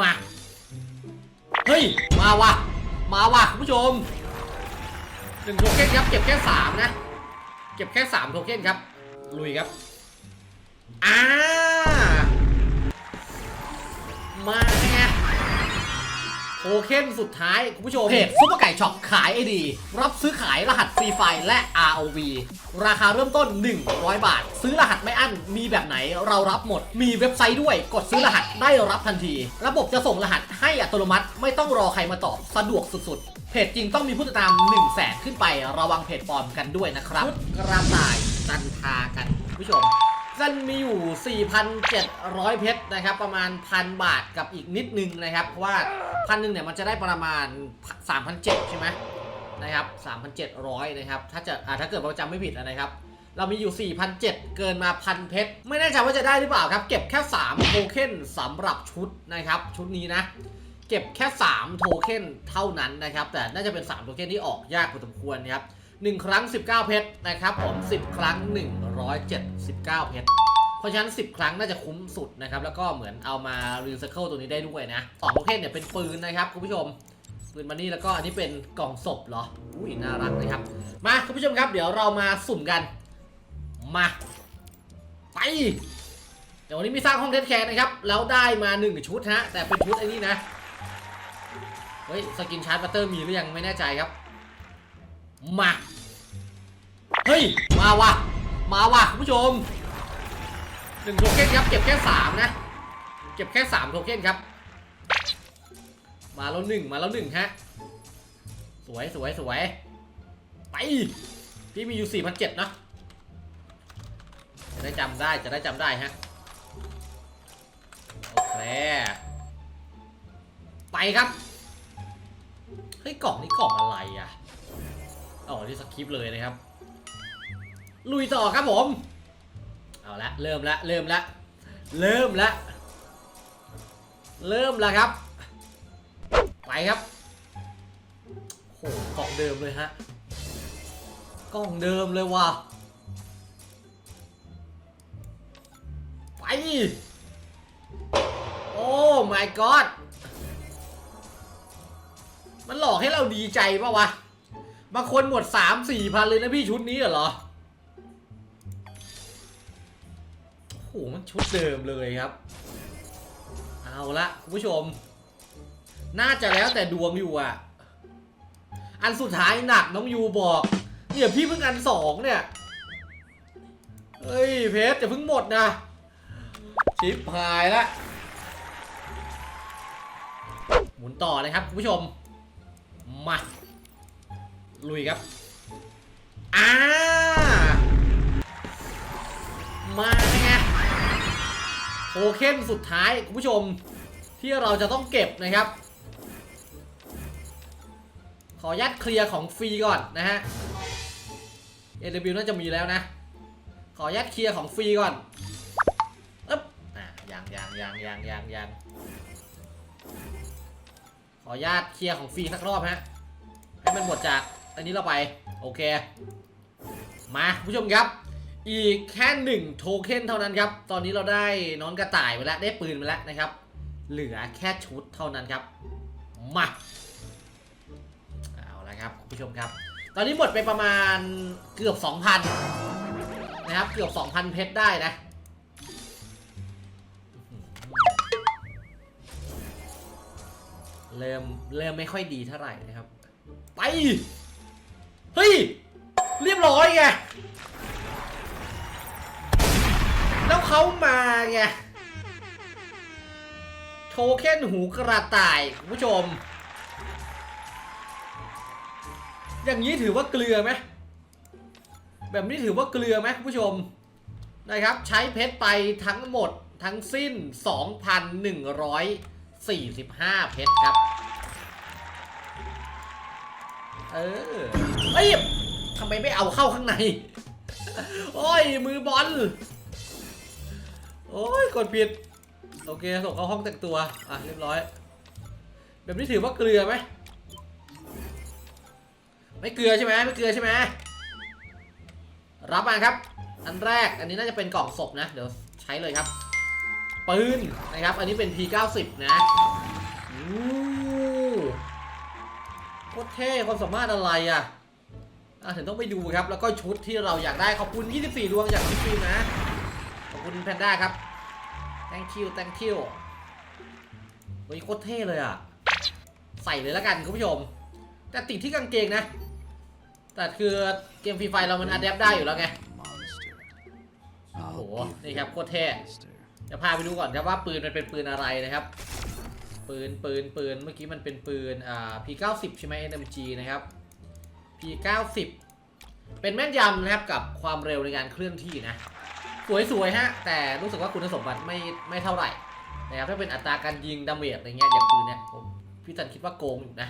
มา เฮ้ย มาว่ะ มาว่ะคุณผู้ชมหนึ่งโทเค็นครับ เก็บแค่สามนะ เก็บแค่สามโทเค็นครับ ลุยครับ อ้า เค็นสุดท้ายคุณผู้ชมเพจซุปเปอร์ไก่ช็อปขายไอดี รับซื้อขายรหัสฟรีไฟและ ROV ราคาเริ่มต้น 100 บาท ซื้อรหัสไม่อั้นมีแบบไหนเรารับหมด มีเว็บไซต์ด้วยกดซื้อรหัสได้รับทันที ระบบจะส่งรหัสให้อัตโนมัติ ไม่ต้องรอใครมาตอบสะดวกสุดๆเพจจริงต้องมีผู้ติดตาม 1 0 0 0 0แสนขึ้นไประวังเพจปลอมกันด้วยนะครับกระต่ายจันทากันคุณผู้ชม กันมีอยู่ 4,700 เพชรนะครับ ประมาณพันบาทกับอีกนิดนึงนะครับ เพราะว่าพันหนึ่งเนี่ยมันจะได้ประมาณ 3,700 ใช่ไหมนะครับ 3,700 นะครับ ถ้าจะอ่าถ้าเกิดเราจำไม่ผิดนะครับ เรามีอยู่ 4,700 เกินมาพันเพชร ไม่แน่ใจว่าจะได้หรือเปล่าครับ เก็บแค่ 3 โทเค็นสำหรับชุดนะครับ ชุดนี้นะ เก็บแค่ 3 โทเค็นเท่านั้นนะครับ แต่น่าจะเป็น 3 โทเค็นที่ออกยากพอสมควรนะครับ 1 ครั้ง 19 เพชรนะครับผม 10 ครั้ง 179 เพชรเพราะฉะนั้น 10 ครั้งน่าจะคุ้มสุดนะครับ แล้วก็เหมือนเอามารีไซเคิลตัวนี้ได้ด้วยนะสองโทเค็นเนี่ยเป็นปืนนะครับคุณผู้ชมปืนมานี่แล้วก็อันนี้เป็นกล่องศพเหรออุ้ยน่ารักนะครับ มาคุณผู้ชมครับ เดี๋ยวเรามาสุ่มกัน มา ไปเดี๋ยววันนี้มีสร้างห้องเทสแคร์นะครับ แล้วได้มาหนึ่งชุดฮะ แต่เป็นชุดไอ้นี่นะ เฮ้ย สกินชาร์จบัตเตอร์มีหรือยังไม่แน่ใจครับ มา เฮ้ย มาว่ะ มาว่ะคุณผู้ชมหนึ่งโทเค็นครับ เก็บแค่สามนะ เก็บแค่สามโทเค็นครับ มาแล้วหนึ่งมาแล้วหนึ่งฮะ สวยสวยสวย ไป พี่มีอยู่สี่พันเจ็ดนะจะได้จำได้จะได้จำได้ฮะ โอเค ไปครับ เฮ้ยกล่องนี้กล่องอะไรอะ อ๋อที่สคริปต์เลยนะครับ ลุยต่อครับผม เอาละเริ่มละเริ่มละเริ่มละเริ่มละครับ ไปครับโหกล่องเดิมเลยฮะกล่องเดิมเลยว่ะไปโอ้ my god มันหลอกให้เราดีใจปะวะ บางคนหมด3 4พันเลยนะพี่ชุดนี้เหรอ โอ้โห มันชุดเดิมเลยครับ เอาละคุณผู้ชม น่าจะแล้วแต่ดวงอยู่อะ อันสุดท้ายหนักน้องยูบอก เนี่ยพี่เพิ่งอันสองเนี่ย เฮ้ย เพชรจะเพิ่งหมดนะ ชิปหายละ หมุนต่อเลยครับคุณผู้ชม มา ลุยครับอ่ามาไงโทเค็นสุดท้ายคุณผู้ชมที่เราจะต้องเก็บนะครับ ขออนุญาตเคลียร์ของฟรีก่อนนะฮะ AW น่าจะมีแล้วนะ ขออนุญาตเคลียร์ของฟรีก่อนอึ๊บอะยังยังยังยังยังยังขอญาตเคลียร์ของฟรีสักรอบฮะ ให้มันหมดจาก อันนี้เราไป โอเค มาผู้ชมครับ อีกแค่หนึ่งโทเค็นเท่านั้นครับ ตอนนี้เราได้น้องกระต่ายไปแล้ว ได้ปืนไปแล้วนะครับ เหลือแค่ชุดเท่านั้นครับ มา เอาละครับผู้ชมครับ ตอนนี้หมดไปประมาณเกือบ 2,000 นะครับ เกือบ 2,000 เพชรได้นะเริ่มเริ่มไม่ค่อยดีเท่าไหร่นะครับ ไป เฮ้ย เรียบร้อยไง แล้วเขามาไง โทเค็นหูกระต่ายคุณผู้ชม อย่างนี้ถือว่าเกลือไหม แบบนี้ถือว่าเกลือไหมคุณผู้ชม นะครับ ใช้เพชรไปทั้งหมดทั้งสิ้น 2,145 เพชรครับ เออ เอ้ยทำไมไม่เอาเข้าข้างใน โอ้ย มือบอล โอ้ย กดผิด โอเค ส่งเข้าห้องแต่งตัว อะ เรียบร้อย แบบนี้ถือว่าเกลือไหม ไม่เกลือใช่ไหมไม่เกลือใช่ไหม รับมาครับ อันแรก อันนี้น่าจะเป็นกล่องศพนะ เดี๋ยวใช้เลยครับ ปืนนะครับ อันนี้เป็น P90 นะอู้โคตรเท่ความสามารถอะไรอะอะ ถึงต้องไปดูครับ แล้วก็ชุดที่เราอยากได้ ขอบคุณ 24 ดวงจากพี่ฟิล์มนะ ขอบคุณแพนด้าครับ thank you thank you เฮ้ยโคตรเท่เลยอะ ใส่เลยแล้วกันคุณผู้ชม แต่ติดที่กางเกงนะ แต่คือเกมฟรีไฟเรามันอัดแอปได้อยู่แล้วไง โอ้โห นี่ครับโคตรเท่จะพาไปดูก่อนครับว่าปืนมันเป็นปืนอะไรนะครับ ปืนปืนปืนเมื่อกี้มันเป็นปืนอ่า P90 ใช่ไหม NMG นะครับ P90 เป็นแม่นยำนะครับกับความเร็วในการเคลื่อนที่นะ สวยๆฮะ แต่รู้สึกว่าคุณสมบัติไม่ไม่เท่าไหร่นะครับถ้าเป็นอัตราการยิงดาเมจอะไรเงี้ยอย่างปืนเนี่ยผมพี่ตันคิดว่าโกงอยู่นะ